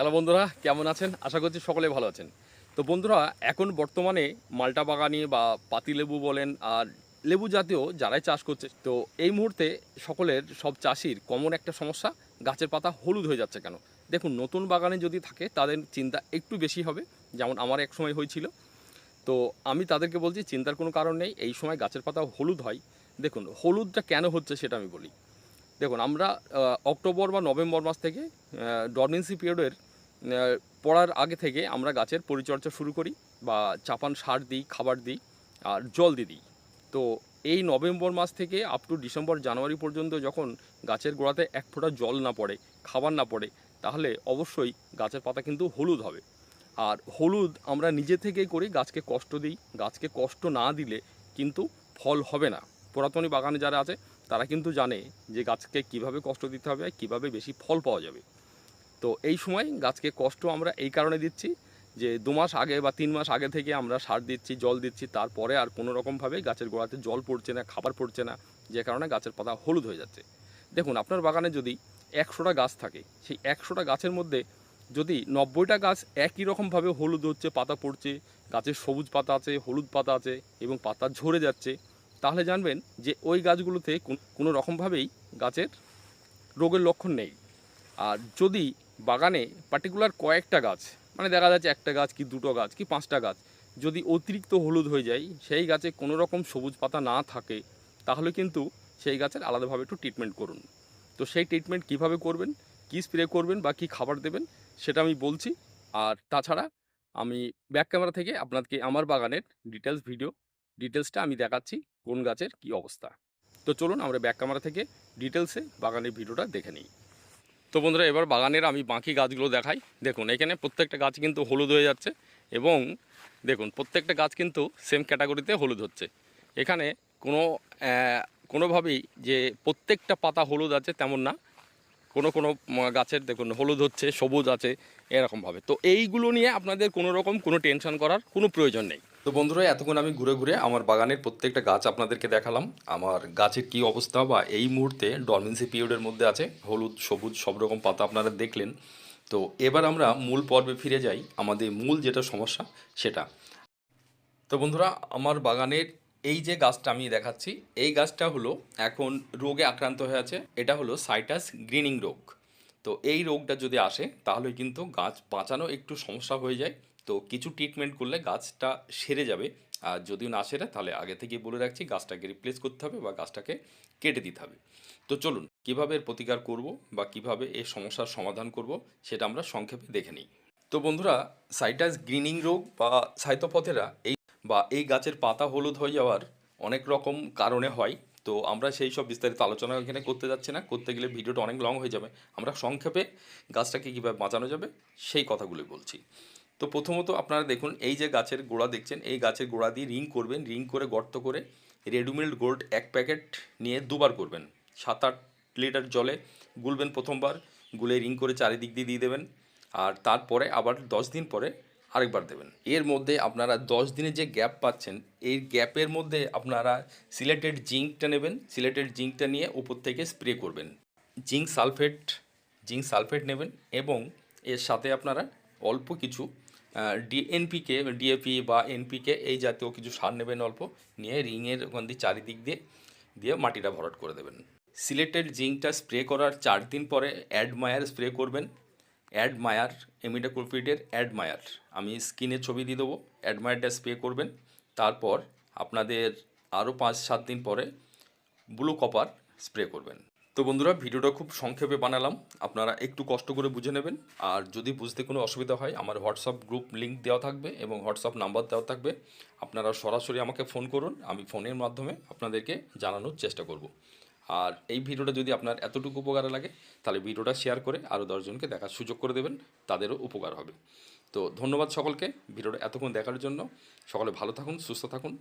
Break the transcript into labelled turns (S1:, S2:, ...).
S1: Hello বন্ধুরা, কেমন আছেন? আশা করছি সকলে ভালো আছেন। তো বন্ধুরা, এখন বর্তমানে মাল্টা বাগানি বা পাতিলেবু বলেন আর লেবু জাতীয় যারাই চাষ করছে, তো এই মুহূর্তে সকলের, সব চাষির কমন একটা সমস্যা, গাছের পাতা হলুদ হয়ে যাচ্ছে কেন? দেখুন, নতুন বাগানে যদি থাকে, তাদের চিন্তা একটু বেশি হবে, যেমন আমার এক সময় হয়েছিল। তো আমি তাদেরকে বলছি, চিন্তার কোনো কারণ নেই, এই সময় গাছের পাতা হলুদ হয়। দেখুন, হলুদটা কেন হচ্ছে সেটা আমি বলি। দেখুন, আমরা অক্টোবর বা নভেম্বর মাস থেকে ডরমেন্সি পিরিয়ডের পড়ার আগে থেকে আমরা গাছের পরিচর্যা শুরু করি বা চাপান সার দিই, খাবার দিই আর জল দিয়ে দিই। তো এই নভেম্বর মাস থেকে আপ টু ডিসেম্বর জানুয়ারি পর্যন্ত যখন গাছের গোড়াতে এক ফোঁটা জল না পড়ে, খাবার না পড়ে, তাহলে অবশ্যই গাছের পাতা কিন্তু হলুদ হবে। আর হলুদ আমরা নিজে থেকেই করি, গাছকে কষ্ট দিই। গাছকে কষ্ট না দিলে কিন্তু ফল হবে না। পুরাতনী বাগানে যারা আছে, তারা কিন্তু জানে যে গাছকে কীভাবে কষ্ট দিতে হবে আর কীভাবে বেশি ফল পাওয়া যাবে। তো এই সময় গাছকে কষ্ট আমরা এই কারণে দিচ্ছি যে দু মাস আগে বা তিন মাস আগে থেকে আমরা সার দিচ্ছি, জল দিচ্ছি, তারপরে আর কোনো রকমভাবে গাছের গোড়াতে জল পড়ছে না, খাবার পড়ছে না, যে কারণে গাছের পাতা হলুদ হয়ে যাচ্ছে। দেখুন, আপনার বাগানে যদি একশোটা গাছ থাকে, সেই একশোটা গাছের মধ্যে যদি নব্বইটা গাছ একই রকমভাবে হলুদ হচ্ছে, পাতা পড়ছে গাছের সবুজ পাতা আছে, হলুদ পাতা আছে এবং পাতা ঝরে যাচ্ছে, তাহলে জানবেন যে ওই গাছগুলোতে কোন- রকমভাবেই গাছের রোগের লক্ষণ নেই। আর যদি বাগানে পার্টিকুলার কয়েকটা গাছ মানে দেখা যাচ্ছে একটা গাছ কি দুটো গাছ কি পাঁচটা গাছ, যদি অতিরিক্ত হলুদ হয়ে যায়, সেই গাছে কোনো রকম সবুজ পাতা না থাকে, তাহলে কিন্তু সেই গাছের আলাদাভাবে একটু ট্রিটমেন্ট করুন। তো সেই ট্রিটমেন্ট কীভাবে করবেন, কি স্প্রে করবেন বা কী খাবার দেবেন, সেটা আমি বলছি। আর তাছাড়া আমি ব্যাক ক্যামেরা থেকে আপনাদেরকে আমার বাগানের ডিটেলস ভিডিও ডিটেলসটা আমি দেখাচ্ছি কোন গাছের কি অবস্থা। তো চলুন আমরা ব্যাক ক্যামেরা থেকে ডিটেলসে বাগানের ভিডিওটা দেখে নিই। তো বন্ধুরা, এবার বাগানের আমি বাকি গাছগুলো দেখাই। দেখুন, এখানে প্রত্যেকটা গাছ কিন্তু হলুদ হয়ে যাচ্ছে এবং দেখুন, প্রত্যেকটা গাছ কিন্তু সেম ক্যাটাগরিতে হলুদ হচ্ছে। এখানে কোনো কোনোভাবেই যে প্রত্যেকটা পাতা হলুদ আছে তেমন না। কোনো কোনো গাছের দেখুন, হলুদ হচ্ছে, সবুজ আছে, এরকমভাবে। তো এইগুলো নিয়ে আপনাদের কোনো রকম কোনো টেনশন করার কোনো প্রয়োজন নেই। তো বন্ধুরা, এতক্ষণ আমি ঘুরে ঘুরে আমার বাগানের প্রত্যেকটা গাছ আপনাদেরকে দেখালাম। আমার গাছের কি অবস্থা বা এই মুহূর্তে ডরমেন্সি পিরিয়ডের মধ্যে আছে, হলুদ, সবুজ, সব রকম পাতা আপনারা দেখলেন। তো এবার আমরা মূল পর্বে ফিরে যাই, আমাদের মূল যেটা সমস্যা সেটা। তো বন্ধুরা, আমার বাগানের এই যে গাছটা আমি দেখাচ্ছি, এই গাছটা হলো এখন রোগে আক্রান্ত হয়ে আছে, এটা হলো সাইটাস গ্রিনিং রোগ। তো এই রোগটা যদি আসে, তাহলে কিন্তু গাছ বাঁচানো একটু সমস্যা হয়ে যায়। তো কিছু ট্রিটমেন্ট করলে গাছটা সেরে যাবে। আর যদিও না সেরে, তাহলে আগে থেকে বলে রাখছি, গাছটাকে রিপ্লেস করতে হবে বা গাছটাকে কেটে দিতে হবে। তো চলুন, কীভাবে এর প্রতিকার করব বা কীভাবে এই সমস্যার সমাধান করব, সেটা আমরা সংক্ষেপে দেখে নিই। তো বন্ধুরা সাইটাস গ্রিনিং রোগ বা সাইতোপথেরা এই বা এই গাছের পাতা হলুদ হয়ে যাওয়ার অনেক রকম কারণে হয়। তো আমরা সেই সব বিস্তারিত আলোচনা এখানে করতে যাচ্ছি না, করতে গেলে ভিডিওটা অনেক লং হয়ে যাবে। আমরা সংক্ষেপে গাছটাকে কীভাবে বাঁচানো যাবে, সেই কথাগুলি বলছি। তো প্রথমত আপনারা দেখুন, এই যে গাছের গোড়া দেখছেন, এই গাছের গোড়া দিয়ে রিং করবেন, রিং করে গর্ত করে রেডিমেড গোল্ড এক প্যাকেট নিয়ে দুবার করবেন। সাত আট লিটার জলে গুলবেন প্রথমবার, গুলে রিং করে চারিদিক দিয়ে দিয়ে দেবেন আর তারপরে আবার দশ দিন পরে আরেকবার দেবেন। এর মধ্যে আপনারা দশ দিনের যে গ্যাপ পাচ্ছেন, এই গ্যাপের মধ্যে আপনারা সিলেটেড জিঙ্কটা নেবেন, সিলেটেড জিঙ্কটা নিয়ে উপর থেকে স্প্রে করবেন। জিঙ্ক সালফেট জিঙ্ক সালফেট নেবেন এবং এর সাথে আপনারা অল্প কিছু ডিএনপিকে ডিএপি বা এনপিকে এই জাতীয় কিছু সার নেবেন অল্প, নিয়ে রিংয়ের ওখান দিয়ে চারিদিক দিয়ে দিয়ে মাটিটা ভরাট করে দেবেন। সিলেটেড জিঙ্কটা স্প্রে করার চার দিন পরে অ্যাডমায়ার স্প্রে করবেন। অ্যাডমায়ার এমিডাক্লোপিডের অ্যাডমায়ার আমি স্ক্রিনে ছবি দিয়ে দেবো অ্যাডমায়ারটা স্প্রে করবেন। তারপর আপনাদের আরও পাঁচ সাত দিন পরে ব্লু কপার স্প্রে করবেন। তো বন্ধুরা, ভিডিওটা খুব সংক্ষেপে বানালাম। আপনারা একটু কষ্ট করে বুঝে নেবেন। আর যদি বুঝতে কোনো অসুবিধা হয়, আমার হোয়াটসঅ্যাপ গ্রুপ লিঙ্ক দেওয়া থাকবে এবং হোয়াটসঅ্যাপ নাম্বার দেওয়া থাকবে। আপনারা সরাসরি আমাকে ফোন করুন, আমি ফোনের মাধ্যমে আপনাদেরকে জানানোর চেষ্টা করব। আর এই ভিডিওটা যদি আপনার এতটুকু উপকারে লাগে, তাহলে ভিডিওটা শেয়ার করে আরও দশজনকে দেখার সুযোগ করে দেবেন, তাদেরও উপকার হবে। তো ধন্যবাদ সকলকে ভিডিওটা এতক্ষণ দেখার জন্য। সকলে ভালো থাকুন, সুস্থ থাকুন।